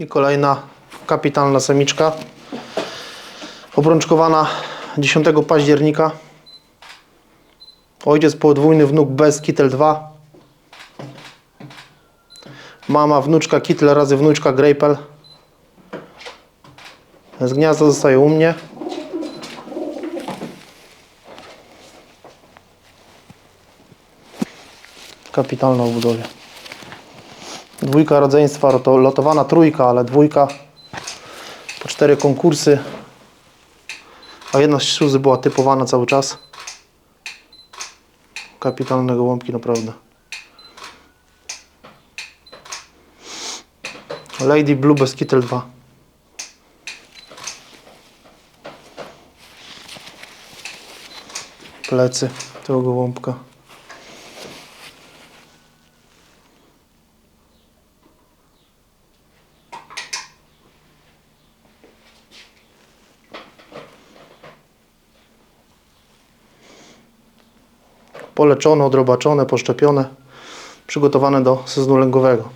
I kolejna kapitalna samiczka. Obrączkowana 10 października. Ojciec podwójny, wnuk bez Kittel 2. Mama, wnuczka Kittel razy wnuczka Greipel. Z gniazda zostaje u mnie. Kapitalna w budowie. Dwójka rodzeństwa, to lotowana trójka, ale dwójka. Po cztery konkursy. A jedna z była typowana cały czas. Kapitalne gołąbki, naprawdę. Lady Blue bez Kittel 2. Plecy tego gołąbka. Poleczone, odrobaczone, poszczepione, przygotowane do sezonu lęgowego.